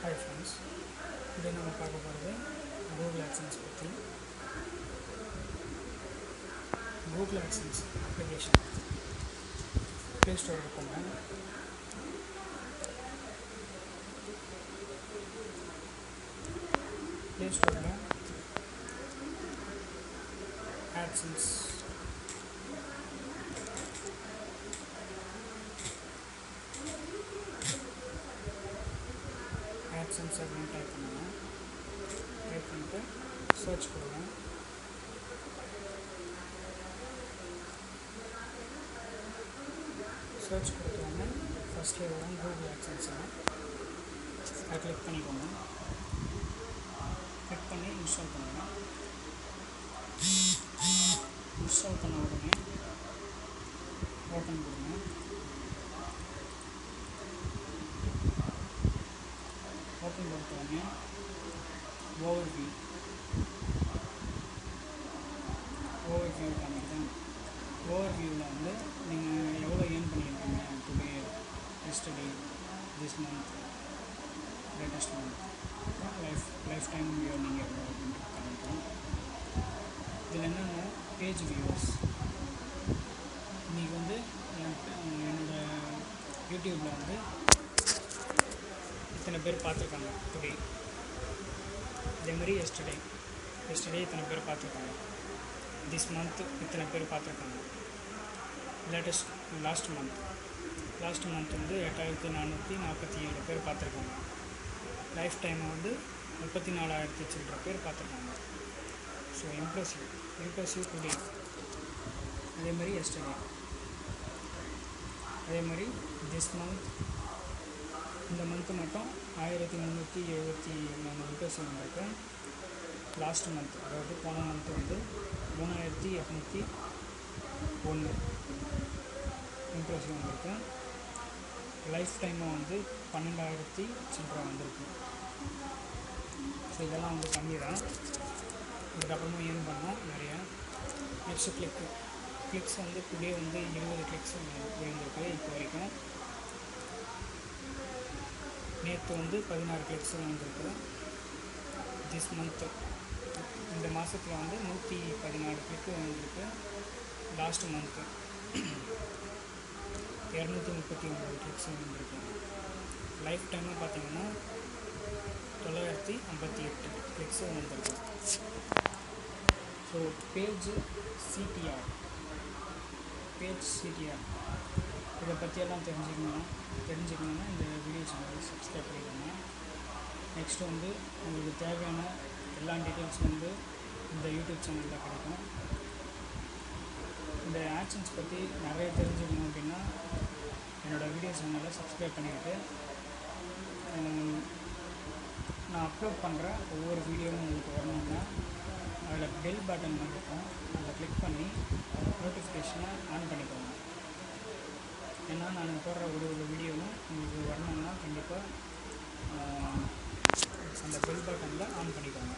Hi friends இதை நம்ம பார்க்க போகிறது கூகுள் ஆக்சன்ஸ் பற்றி கூகுள் ஆக்சன்ஸ் அப்ளிகேஷன் ப்ளே ஸ்டோரில் போங்க ப்ளே ஸ்டோரில் ஆக்சன்ஸ் Search கொடுத்தோன்னே ஃபஸ்ட்டில் தான் கூகுள் ஆக்சன்ஸ் அதை கிளிக் பண்ணிக்கோங்க. கிளிக் பண்ணி இன்ஸ்டால் பண்ணுங்க. இன்ஸ்டால் பண்ண உடனே ஓப்பன் கொடுங்க. ஓப்பன் கொடுத்தோடனே ஓவர் வியூ ஓவர் வியூ காமிக்கிறேன் ஓவர் வியூவில் வந்து நீங்கள் எவ்வளோ yesterday this month latest month, life lifetime earning எவ்வளோ அப்படின்ட்டு காமிக்கிறோம் இதில் என்னென்ன பேஜ் வியூவர்ஸ் இன்றைக்கி வந்து என்னோடய யூடியூப்பில் வந்து இத்தனை பேர் பார்த்துருக்காங்க. டுடே அதேமாதிரி எஸ்டர்டே எஸ்டர்டே இத்தனை பேர் பார்த்துருக்காங்க. திஸ் மந்த் இத்தனை பேர் பார்த்துருக்காங்க. Latest last month last month வந்து எட்டாயிரத்தி நானூற்றி நாற்பத்தி ஏழு பேர் பார்த்துருக்காங்க. லைஃப் டைம் வந்து முப்பத்தி நாலாயிரத்தி சில்லற பேர் பார்த்துருக்காங்க. ஸோ இம்ப்ரெசிவ் இம்ப்ரெசிவ் டுடே அதே மாதிரி எஸ்டர்டே அதே மாதிரி திஸ் மந்த் இந்த மந்த்து மட்டும் ஆயிரத்தி முந்நூற்றி எழுபத்தி மூணு இம்ப்ரெசிவ் வந்திருக்கு லாஸ்ட் மந்த் அதாவது போன மந்த்து வந்து மூணாயிரத்தி எட்நூற்றி ஒன்று. இம்ப்ரெசிவ் வந்திருக்கு லைஃப் டைமும் வந்து பன்னெண்டாயிரத்தி சில்லற வந்திருக்கு. ஸோ இதெல்லாம் வந்து கம்மி தான் இதுக்கப்புறமா ஏர்ன் பண்ணோம் நிறையா நெக்ஸ்ட் கிளிக்கு கிளிக்ஸ் வந்து டுடே வந்து இருபது கிளிக்ஸ் விழுந்திருக்கு இப்போ வரைக்கும். நேற்று வந்து பதினாறு கிளிக்ஸ் வந்திருக்கு. திஸ் மந்த்து இந்த மாதத்தில் வந்து நூற்றி பதினாலு கிளிக்கு வந்திருக்கு. லாஸ்ட் மந்த்து இரநூத்தி முப்பத்தி ஒம்பது கிளிக்ஸ் வந்துருக்கும் லைஃப் டைமில் பார்த்தீங்கன்னா தொள்ளாயிரத்தி ஐம்பத்தி எட்டு கிளிக்ஸ் வந்திருக்கு. So page CTR page CTR இதை பற்றியெல்லாம் தெரிஞ்சுக்கணும் தெரிஞ்சுக்கணுன்னா இந்த வீடியோ சேனலை சப்ஸ்கிரைப் பண்ணிக்கோங்க. நெக்ஸ்ட் வந்து உங்களுக்கு தேவையான எல்லா டீட்டெயில்ஸும் வந்து இந்த யூடியூப் சேனலில் கிடைக்கும். இந்த ஆக்ஷன்ஸ் பற்றி நிறைய தெரிஞ்சுக்கணும் அப்படின்னா என்னோடய வீடியோ சேனலை சப்ஸ்கிரைப் பண்ணிக்கிட்டு நான் அப்லோட் பண்ணுற ஒவ்வொரு வீடியோவும் உங்களுக்கு வரணும்னா அதில் பெல் பட்டன் இருக்கும். அதை கிளிக் பண்ணி நோட்டிஃபிகேஷனை ஆன் பண்ணிக்கோங்க. ஏன்னா நான் போடுற ஒரு ஒரு வீடியோவும் உங்களுக்கு வரணும்னா கண்டிப்பாக அந்த பெல் பட்டனில் ஆன் பண்ணிக்கோங்க.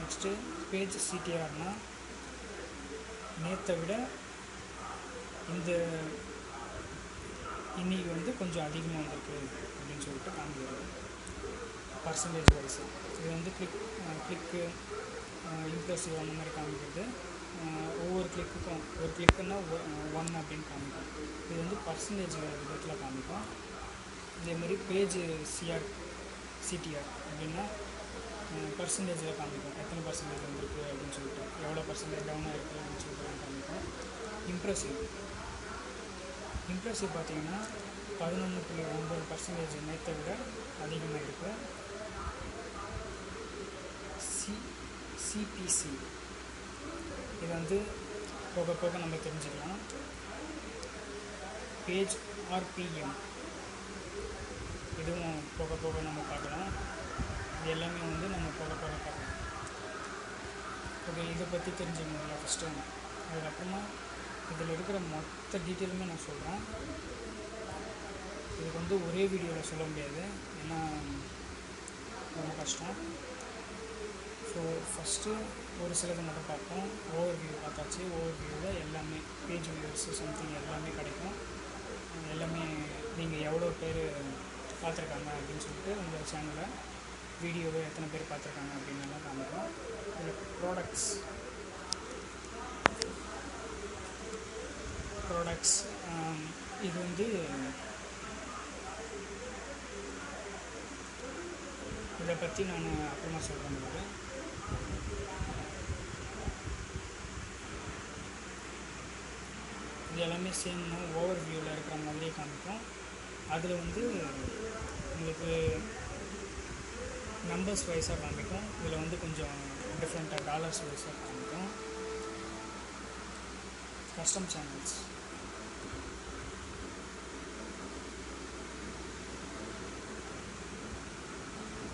நெக்ஸ்ட்டு பேஜ் சிடிஆர்னால் நேற்றை விட இந்த இன்றைக்கி வந்து கொஞ்சம் அதிகமாக வந்திருக்கு அப்படின்னு சொல்லிட்டு காமிக்கிறது பர்சன்டேஜ் வைஸ் இது வந்து கிளிக் கிளிக்கு இம்ப்ரெசிவ் அந்த மாதிரி காமிக்கிறது. ஒவ்வொரு கிளிக்குக்கும் ஒரு கிளிக்குன்னா ஒன் அப்படின்னு காமிக்கும். இது வந்து பர்சன்டேஜ் விதத்தில் காமிக்கும். இதேமாரி பேஜ் சிஆர் சிடிஆர் அப்படின்னா பர்சன்டேஜில் காமிக்கும் எத்தனை பர்சன்டேஜ் வந்துருக்கு அப்படின்னு சொல்லிட்டு. எவ்வளோ பர்சன்டேஜ் டவுன் ஆகிருக்கு அப்படின்னு சொல்லிட்டு காமிக்கும் இம்ப்ரெசிவ் இம்ப்ரெசிவ் பார்த்தீங்கன்னா பதினொன்று புள்ளி ஒம்பது பர்சன்டேஜ் நேற்றை விட அதிகமாக இருக்குது சி சிபிசி இது வந்து போக போக நம்ம தெரிஞ்சுக்கலாம். பேஜ் ஆர்பிஎம் இதுவும் போக போக நம்ம பார்க்கலாம். இது எல்லாமே வந்து நம்ம போக போக பார்க்கலாம். ஓகே இதை பற்றி தெரிஞ்சுக்கணும்ல ஃபஸ்ட்டு அதுக்கப்புறமா இதில் இருக்கிற மொத்த டீட்டெயிலுமே நான் சொல்கிறேன் இதுக்கு வந்து ஒரே வீடியோவில் சொல்ல முடியாது. ஏன்னா ரொம்ப கஷ்டம். ஸோ ஃபஸ்ட்டு ஒரு சிலது மட்டும் பார்ப்போம். ஓவர் வியூ பார்த்தாச்சு. ஓவர் வியூவில் எல்லாமே பேஜ் வியூவர்ஸு சம்திங் எல்லாமே கிடைக்கும். எல்லாமே நீங்கள் எவ்வளோ பேர் பார்த்துருக்காங்க அப்படின்னு சொல்லிட்டு உங்கள் சேனலில் வீடியோவை எத்தனை பேர் பார்த்துருக்காங்க அப்படின்னு எல்லாம் காமிக்கும். இதில் ப்ராடக்ட்ஸ் ப்ராடக்ட்ஸ் இது வந்து இதை பற்றி நான் அப்புறமா சொல்கிறேன் உங்களுக்கு. இது எல்லாமே சேம் ஓவர் வியூவில் இருக்கிற மாதிரியே காமிக்கும். அதில் வந்து உங்களுக்கு நம்பர்ஸ் வைஸாக காமிக்கும். இதில் வந்து கொஞ்சம் டிஃப்ரெண்ட்டாக டாலர்ஸ் வைஸாக காமிக்கும். Custom channels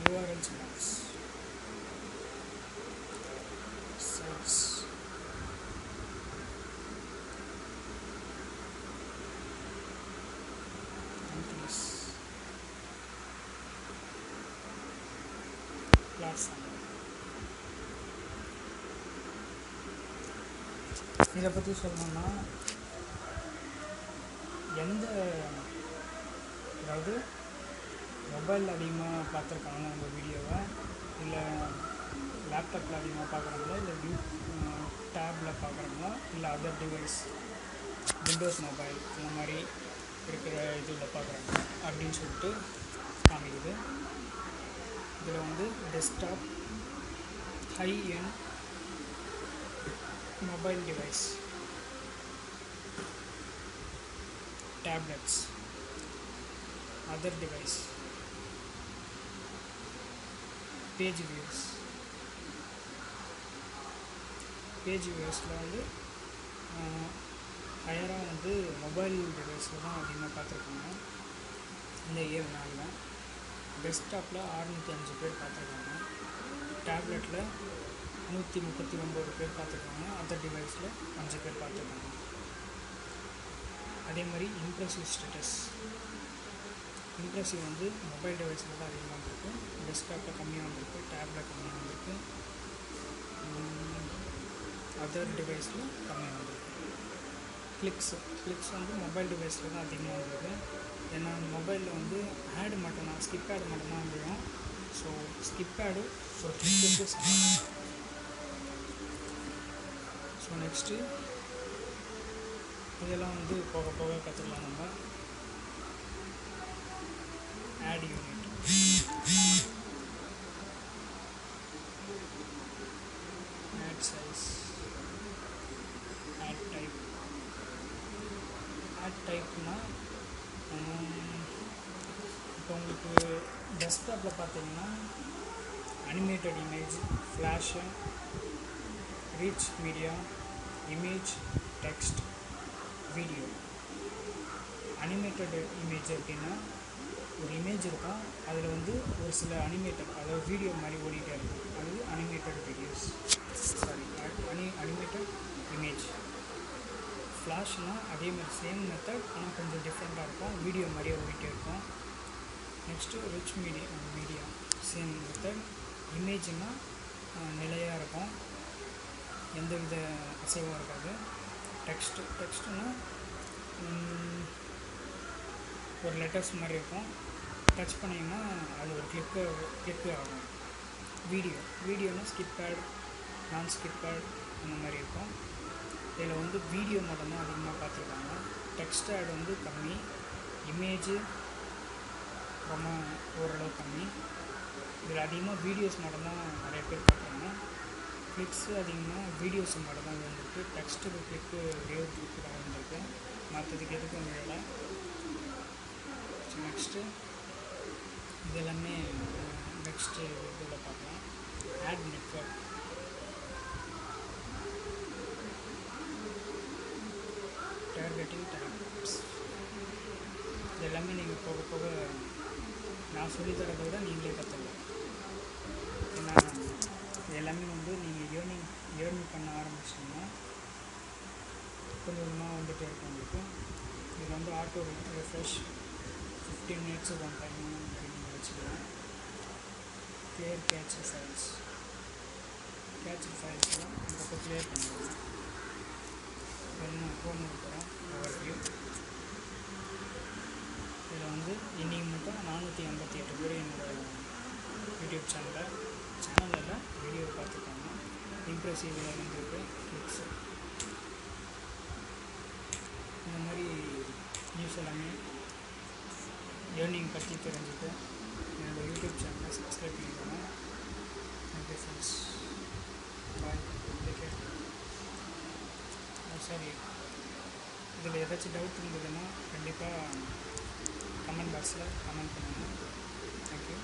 URL channels platform இதை பற்றி சொல்லணும்னா எந்த அதாவது மொபைல் அதிகமாக பார்த்துருக்காங்க அந்த வீடியோவை இல்லை லேப்டாப்பில் அதிகமாக பார்க்குறாங்களா? இல்லை வியூ டேப்பில் பார்க்குறாங்களா? இல்லை அதர் டிவைஸ் விண்டோஸ் மொபைல் இந்த மாதிரி இருக்கிற இதில் பார்க்குறாங்க அப்படின்னு சொல்லிட்டு காமிக்குது. இதில் வந்து desktop high end mobile device tablets other device page views page வியூஸில் வந்து ஹையராக வந்து மொபைல் டிவைஸில் தான் அதிகமாக பார்த்துருக்காங்க. இந்த ஏழு நாளில். டெஸ்க்டாப்பில் ஆறுநூற்றி அஞ்சு பேர் பார்த்துருக்காங்க. டேப்லெட்டில் நூற்றி முப்பத்தி ஒம்பது பேர் பார்த்துருக்காங்க. அதர் டிவைஸில் அஞ்சு பேர் பார்த்துருக்காங்க. அதே மாதிரி இம்ப்ரெசிவ் ஸ்டேட்டஸ் இம்ப்ரெசிவ் வந்து மொபைல் டிவைஸில் தான் அதிகமாக வந்திருக்கு. டெஸ்க்டாப்பில் கம்மியாக வந்திருக்கு. டேப்பில் கம்மியாக வந்திருக்கு. அதர் டிவைஸில் கம்மியாக வந்திருக்கு. கிளிக்ஸ் கிளிக்ஸ் வந்து மொபைல் டிவைஸில் தான் அதிகமாக வந்திருக்கு. ஏன்னா மொபைலில் வந்து ஆடு மட்டும்தான் ஸ்கிப் ஆடு மட்டும்தான் விழும் ஸோ ஸ்கிப் ஆடு ஸோ கிளிக்கு சமம் ஸோ நெக்ஸ்ட்டு இதெல்லாம் வந்து போக போக கற்றுக்கலாம் நம்ம. Ad unit ad size ad type ad டைப்னால் இப்போ உங்களுக்கு டெஸ்க்டாப்பில் பார்த்தீங்கன்னா animated image flash rich media image text video animated image அப்படின்னா ஒரு இமேஜ் இருக்கும் அதில் வந்து ஒரு சில அனிமேட்டட் அதாவது வீடியோ மாதிரி ஓடிட்டே இருக்கும். அது அனிமேட்டட் வீடியோஸ் சாரி அனி அனிமேட்டட் இமேஜ் ஃப்ளாஷ்னால் அதே மாதிரி சேம் மெத்தட் ஆனால் கொஞ்சம் டிஃப்ரெண்ட்டாக இருக்கும். வீடியோ மாதிரியே ஓடிட்டே இருக்கும். Next rich media media same method இமேஜ்னால் நிலையாக இருக்கும். எந்த வித அசைவும் இருக்காது. டெக்ஸ்ட் டெக்ஸ்ட்டுனால் ஒரு லெட்டர்ஸ் மாதிரி இருக்கும். டச் பண்ணிங்கன்னா அது ஒரு கிளிக்கு கிளிக்கு ஆகும். வீடியோ வீடியோனால் ஸ்கிப் பேட் நான் ஸ்கிப் பேட் அந்த மாதிரி இருக்கும். இதில் வந்து வீடியோ மட்டும்தான் அதிகமாக பார்த்துருக்காங்க டெக்ஸ்ட் ஆட் வந்து கம்மி. இமேஜு ரொம்ப ஓரளவு கம்மி. இதில் அதிகமாக வீடியோஸ் மட்டும்தான் நிறைய பேர் பார்க்குறாங்க கிளிக்ஸு அதிகமாக வீடியோஸ் மட்டும்தான் வந்திருக்கு. டெக்ஸ்ட்டுக்கு கிளிக்கு ஒரே ஒரு கிளிக்கு தான் வந்திருக்கு. மற்றதுக்கு எதுக்கும் விழலை நெக்ஸ்ட்டு இது எல்லாமே நெக்ஸ்ட்டு இதில் பார்க்கலாம். ஆட் நெட்ஒர்க் டார்கெட்டிங் டைப்ஸ் இது எல்லாமே நீங்கள் போக போக நான் சொல்லித்தரதை விட நீங்களே கற்றுக்கலாம் ஏன்னா இது எல்லாமே வந்து நீங்கள் ஏர்னிங் ஏர்ன் பண்ண ஆரம்பிச்சிங்கன்னா கொஞ்சம் கொஞ்சமாக வந்துகிட்டே இருக்கும் உங்களுக்கு. இதில் வந்து ஆட்டோ ரெஃப்ரெஷ் ஃபிஃப்டீன் மினிட்ஸுக்கு ஒன் டைம் அப்படின்னு வச்சுக்கலாம் கிளியர் கேட்ச் ஃபைல்ஸ் கேட்ச் ஃபைல்ஸ்லாம் இந்த பக்கம் கிளியர் பண்ணிடுவோம் ஒன்று இருக்கிறோம் ஓவர் வியூ இதில் இதில் வந்து இன்றைக்கி மட்டும் நானூற்றி ஐம்பத்தி எட்டு பேர் என்னோடய யூடியூப் சேனலில் சேனலில் வீடியோ பார்த்துருக்காங்க. இம்ப்ரெசிவ் இருந்திருக்கு கிளிக்ஸ் இந்த மாதிரி நியூஸ் எல்லாமே ஏர்னிங் பற்றி தெரிஞ்சுட்டு என்னோடய யூடியூப் சேனலை சப்ஸ்கிரைப் பண்ணிக்கோங்க. தேங்க்யூ ஃப்ரெண்ட்ஸ் பாய் சரி இதில் ஏதாச்சும் டவுட் இருந்ததுன்னா கண்டிப்பாக கமெண்ட் பாக்ஸில் கமெண்ட் பண்ணுங்கள் தேங்க்யூ